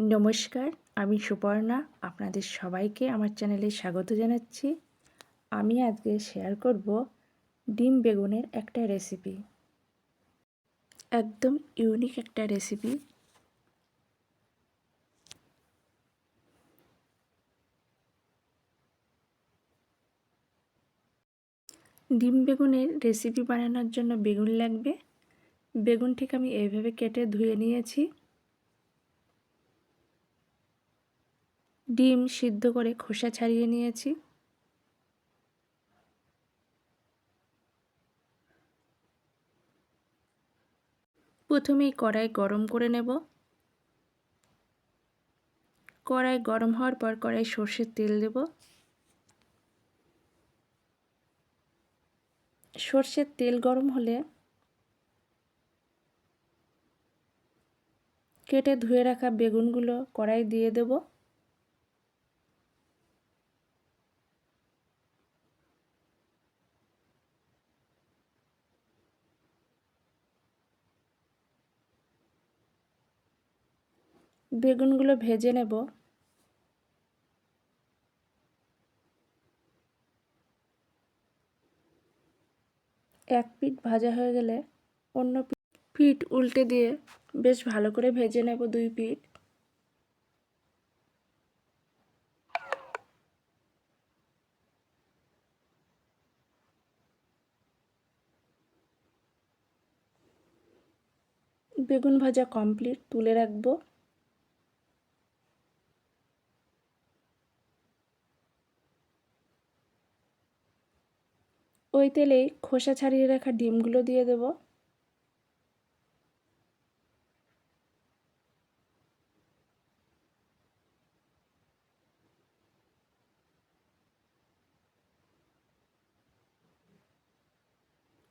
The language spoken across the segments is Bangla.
নমস্কার, আমি সুপর্ণা। আপনাদের সবাইকে আমার চ্যানেলে স্বাগত জানাচ্ছি। আমি আজকে শেয়ার করব ডিম বেগুনের একটা রেসিপি একদম ইউনিক একটা রেসিপি ডিম বেগুনের রেসিপি বানানোর জন্য বেগুন লাগবে। বেগুনটিকে আমি এইভাবে কেটে ধুয়ে নিয়েছি। ডিম সিদ্ধ করে খোসা ছাড়িয়ে নিয়েছি। প্রথমেই কড়াই গরম করে নেব। কড়াই গরম হওয়ার পর কড়াই সর্ষের তেল দেব। সর্ষের তেল গরম হলে কেটে ধুয়ে রাখা বেগুনগুলো কড়াই দিয়ে দেবো। বেগুনগুলো ভেজে নেব। এক পিঠ ভাজা হয়ে গেলে অন্য পিঠ উল্টে দিয়ে বেশ ভালো করে ভেজে নেব দুই পিঠ। বেগুন ভাজা কমপ্লিট, তুলে রাখব। ওই তেলেই খোসা ছাড়িয়ে রাখা ডিমগুলো দিয়ে দেব।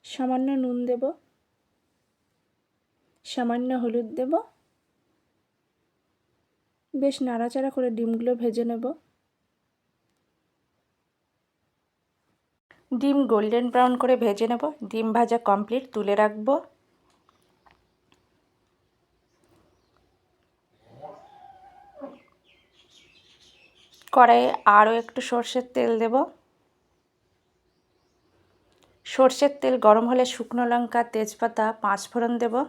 সামান্য নুন দেব। সামান্য হলুদ দেব। বেশ নাড়াচাড়া করে ডিমগুলো ভেজে নেব। ডিম গোল্ডেন ব্রাউন করে ভেজে নেব। ডিম ভাজা কমপ্লিট, তুলে রাখব। কড়াইয়ে আরও একটু সর্ষের তেল দেব। সর্ষের তেল গরম হলে শুকনো লঙ্কা, তেজপাতা পাঁচ ফোড়ন দেবো।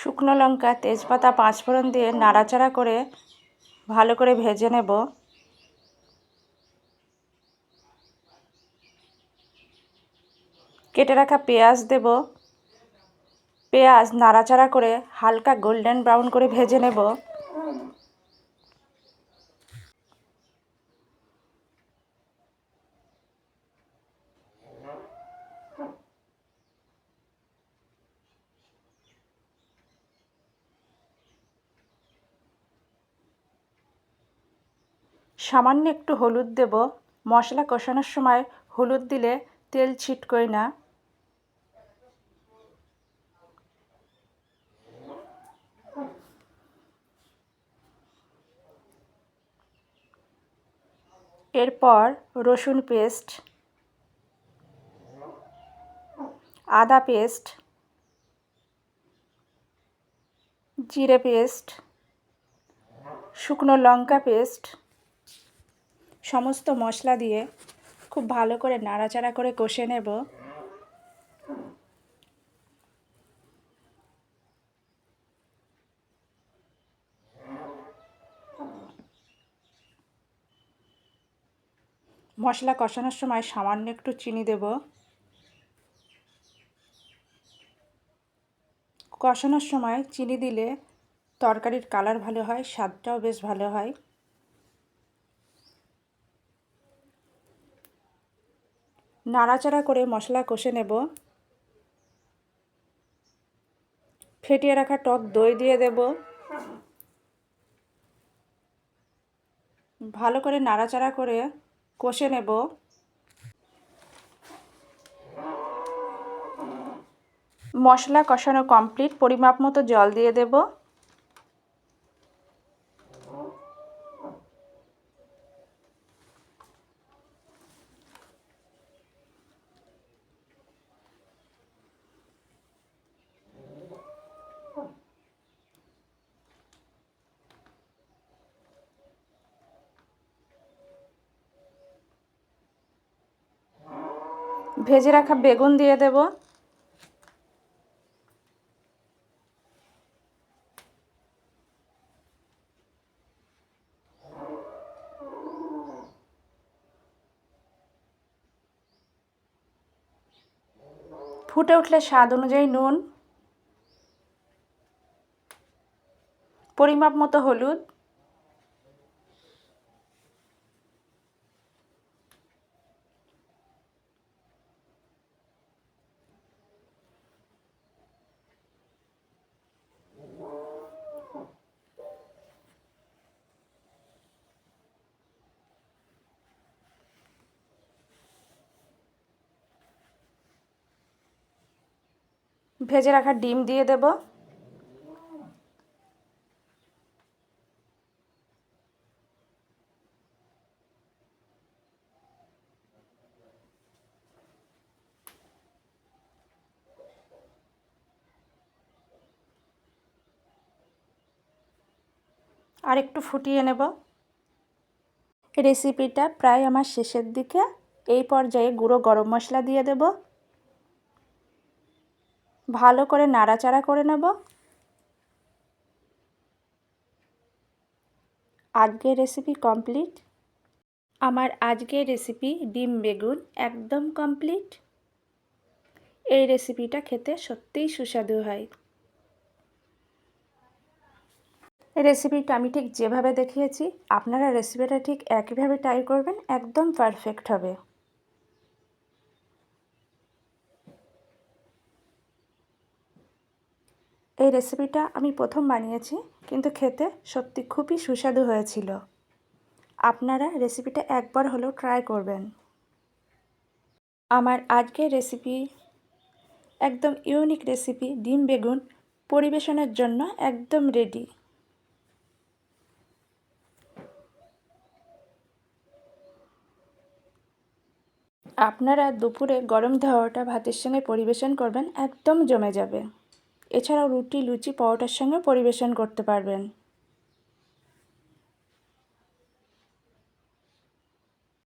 শুকনো লঙ্কা, তেজপাতা, পাঁচফোড়ন দিয়ে নাড়াচাড়া করে ভালো করে ভেজে নেব। কেটে রাখা পেঁয়াজ দেব। পেঁয়াজ নাড়াচাড়া করে হালকা গোল্ডেন ব্রাউন করে ভেজে নেব। সামান্য একটু হলুদ দেব। মশলা কষানোর সময় হলুদ দিলে তেল ছিটকোয় না। এরপর রসুন পেস্ট, আদা পেস্ট, জিরে পেস্ট, শুকনো লঙ্কা পেস্ট সমস্ত মশলা দিয়ে খুব ভালো করে নাড়াচাড়া করে কষে নেব। মশলা কষানোর সময় সামান্য একটু চিনি দেব। কষানোর সময় চিনি দিলে তরকারির কালার ভালো হয়, স্বাদটাও বেশ ভালো হয়। নাড়াচাড়া করে মশলা কষে নেব। ফেটিয়ে রাখা টক দই দিয়ে দেব। ভালো করে নাড়াচাড়া করে কষে নেব। মশলা কষানো কমপ্লিট, পরিমাপ মতো জল দিয়ে দেব। ভেজে রাখা বেগুন দিয়ে দেব। ফুটে উঠলে স্বাদ অনুযায়ী নুন পরিমাপ মতো হলুদ ভেজে রাখা ডিম দিয়ে দেব। আর একটু ফুটিয়ে নেব। রেসিপিটা প্রায় আমার শেষের দিকে। এই পর্যায়ে গুঁড়ো গরম মশলা দিয়ে দেব। ভালো করে নাড়াচাড়া করে নেব। আজকের রেসিপি কমপ্লিট আমার আজকের রেসিপি ডিম বেগুন একদম কমপ্লিট এই রেসিপিটা খেতে সত্যিই সুস্বাদু হয়। রেসিপিটা আমি ঠিক যেভাবে দেখিয়েছি, আপনারা রেসিপিটা ঠিক একইভাবে ট্রাই করবেন, একদম পারফেক্ট হবে। এই রেসিপিটা আমি প্রথম বানিয়েছি, কিন্তু খেতে সত্যি খুবই সুস্বাদু হয়েছিল। আপনারা রেসিপিটা একবার হলেও ট্রাই করবেন। আমার আজকের রেসিপি একদম ইউনিক রেসিপি ডিম বেগুন পরিবেশনের জন্য একদম রেডি আপনারা দুপুরে গরম ধোয়াটা ভাতের সঙ্গে পরিবেশন করবেন, একদম জমে যাবে। এছাড়াও রুটি লুচি পরোটার সঙ্গে পরিবেশন করতে পারবেন।